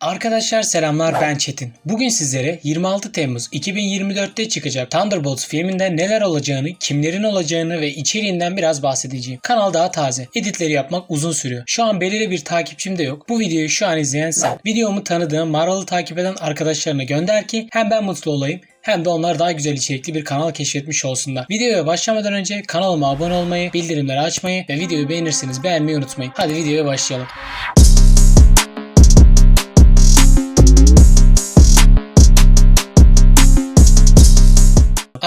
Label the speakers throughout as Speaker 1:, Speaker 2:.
Speaker 1: Arkadaşlar selamlar ben Çetin. Bugün sizlere 26 Temmuz 2024'te çıkacak Thunderbolts filminde neler olacağını, kimlerin olacağını ve içeriğinden biraz bahsedeceğim. Kanal daha taze. Editleri yapmak uzun sürüyor. Şu an belirli bir takipçim de yok. Bu videoyu şu an izleyen sen. Videomu tanıdığın, Marvel'ı takip eden arkadaşlarına gönder ki hem ben mutlu olayım hem de onlar daha güzel içerikli bir kanal keşfetmiş olsunlar. Videoya başlamadan önce kanalıma abone olmayı, bildirimleri açmayı ve videoyu beğenirseniz beğenmeyi unutmayın. Hadi videoya başlayalım.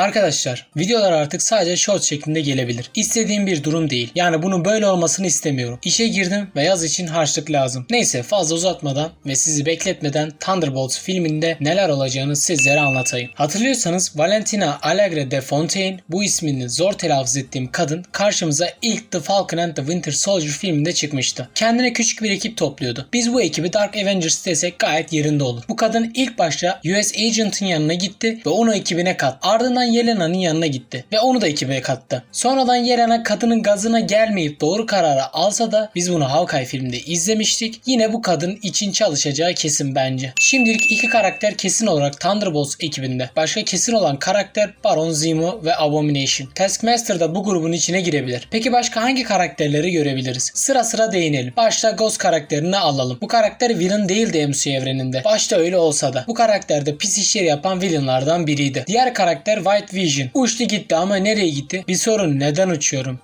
Speaker 1: Arkadaşlar videolar artık sadece short şeklinde gelebilir. İstediğim bir durum değil. Yani bunun böyle olmasını istemiyorum. İşe girdim ve yaz için harçlık lazım. Neyse fazla uzatmadan ve sizi bekletmeden Thunderbolts filminde neler olacağını sizlere anlatayım. Hatırlıyorsanız Valentina Alegre de Fontaine bu ismini zor telaffuz ettiğim kadın karşımıza ilk The Falcon and the Winter Soldier filminde çıkmıştı. Kendine küçük bir ekip topluyordu. Biz bu ekibi Dark Avengers desek gayet yerinde olur. Bu kadın ilk başta US Agent'ın yanına gitti ve onu ekibine kattı. Ardından Yelena'nın yanına gitti ve onu da ekibe kattı. Sonradan Yelena kadının gazına gelmeyip doğru kararı alsa da biz bunu Hawkeye filminde izlemiştik. Yine bu kadın için çalışacağı kesin bence. Şimdilik iki karakter kesin olarak Thunderbolts ekibinde. Başka kesin olan karakter Baron Zemo ve Abomination. Taskmaster da bu grubun içine girebilir. Peki başka hangi karakterleri görebiliriz? Sıra sıra değinelim. Başta Ghost karakterini alalım. Bu karakter villain değildi MCU evreninde. Başta öyle olsa da. Bu karakter de pis işler yapan villainlardan biriydi. Diğer karakter White Vision. Uçtu gitti ama nereye gitti? Bir sorun neden uçuyorum?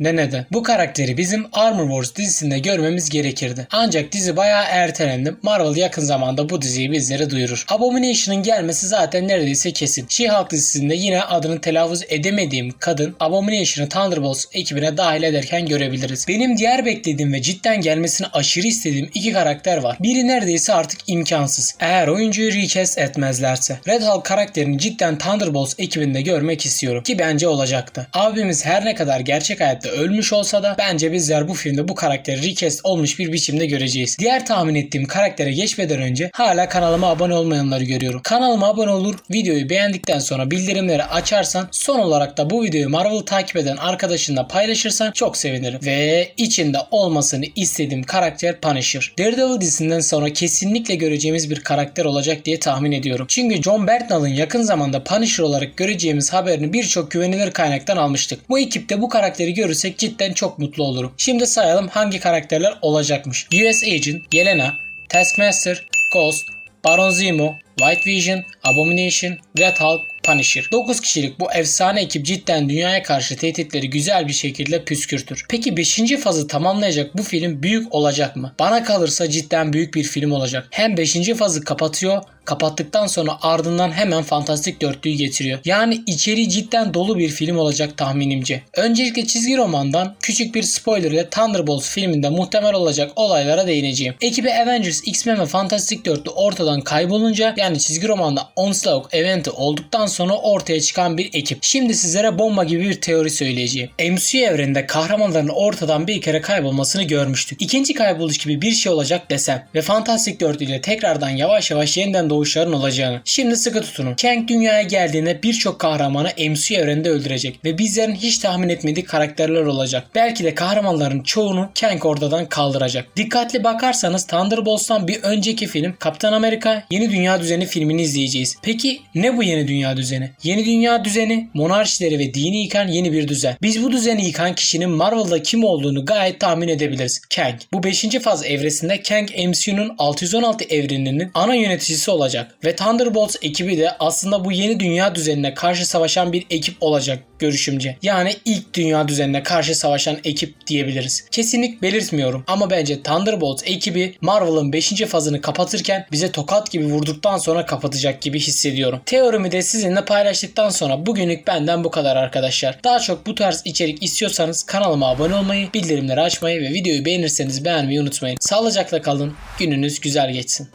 Speaker 1: Ne neden? Bu karakteri bizim Armor Wars dizisinde görmemiz gerekirdi. Ancak dizi bayağı ertelendi. Marvel yakın zamanda bu diziyi bizlere duyurur. Abomination'ın gelmesi zaten neredeyse kesin. She-Hulk dizisinde yine adını telaffuz edemediğim kadın Abomination'ı Thunderbolts ekibine dahil ederken görebiliriz. Benim diğer beklediğim ve cidden gelmesini aşırı istediğim iki karakter var. Biri neredeyse artık imkansız. Eğer oyuncuyu recast etmezlerse. Red Hulk karakterini cidden Thunderbolts ekibinde görmek istiyorum. Ki bence olacaktı. Abimiz her ne kadar gerçek hayatta ölmüş olsa da bence bizler bu filmde bu karakteri recast olmuş bir biçimde göreceğiz. Diğer tahmin ettiğim karaktere geçmeden önce hala kanalıma abone olmayanları görüyorum. Kanalıma abone olur, videoyu beğendikten sonra bildirimleri açarsan son olarak da bu videoyu Marvel'ı takip eden arkadaşınla paylaşırsan çok sevinirim. Ve içinde olmasını istediğim karakter Punisher. Daredevil dizisinden sonra kesinlikle göreceğimiz bir karakter olacak diye tahmin ediyorum. Çünkü John Bernthal'ın yakın zamanda Punisher olarak göreceğimiz haberini birçok güvenilir kaynaktan almıştık. Bu ekipte bu karakteri görürsek cidden çok mutlu olurum. Şimdi sayalım hangi karakterler olacakmış. US Agent, Yelena, Taskmaster, Ghost, Baron Zemo, White Vision, Abomination, Red Hulk, Punisher. 9 kişilik bu efsane ekip cidden dünyaya karşı tehditleri güzel bir şekilde püskürtür. Peki 5. fazı tamamlayacak bu film büyük olacak mı? Bana kalırsa cidden büyük bir film olacak. Hem 5. fazı kapatıyor kapattıktan sonra ardından hemen Fantastik Dörtlüğü getiriyor. Yani içeriği cidden dolu bir film olacak tahminimce. Öncelikle çizgi romandan küçük bir spoiler ile Thunderbolts filminde muhtemel olacak olaylara değineceğim. Ekibi Avengers, X-Men ve Fantastik Dörtlü ortadan kaybolunca yani çizgi romanda Onslaught eventi olduktan sonra ortaya çıkan bir ekip. Şimdi sizlere bomba gibi bir teori söyleyeceğim. MCU evreninde kahramanların ortadan bir kere kaybolmasını görmüştük. İkinci kayboluş gibi bir şey olacak desem ve Fantastik Dörtlü ile tekrardan yavaş yavaş yeniden doğuşların olacağını. Şimdi sıkı tutunun. Kang dünyaya geldiğinde birçok kahramanı MCU evreninde öldürecek ve bizlerin hiç tahmin etmediği karakterler olacak. Belki de kahramanların çoğunu Kang ortadan kaldıracak. Dikkatli bakarsanız Thunderbolts'tan bir önceki film Kaptan Amerika Yeni Dünya Düzeni filmini izleyeceğiz. Peki ne bu yeni dünya düzeni? Yeni dünya düzeni monarşileri ve dini yıkan yeni bir düzen. Biz bu düzeni yıkan kişinin Marvel'da kim olduğunu gayet tahmin edebiliriz. Kang. Bu 5. faz evresinde Kang MCU'nun 616 evreninin ana yöneticisi olacak ve Thunderbolts ekibi de aslında bu yeni dünya düzenine karşı savaşan bir ekip olacak görüşümce. Yani ilk dünya düzenine karşı savaşan ekip diyebiliriz. Kesinlik belirtmiyorum ama bence Thunderbolts ekibi Marvel'ın 5. fazını kapatırken bize tokat gibi vurduktan sonra kapatacak gibi hissediyorum. Teorimi de sizinle paylaştıktan sonra bugünlük benden bu kadar arkadaşlar. Daha çok bu tarz içerik istiyorsanız kanalıma abone olmayı, bildirimleri açmayı ve videoyu beğenirseniz beğenmeyi unutmayın. Sağlıcakla kalın. Gününüz güzel geçsin.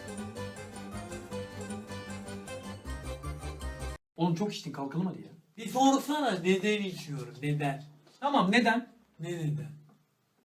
Speaker 2: Oğlum çok içtin kalkalım hadi ya.
Speaker 3: Bir sorsana neden içiyorum neden?
Speaker 2: Tamam neden?
Speaker 3: Ne neden?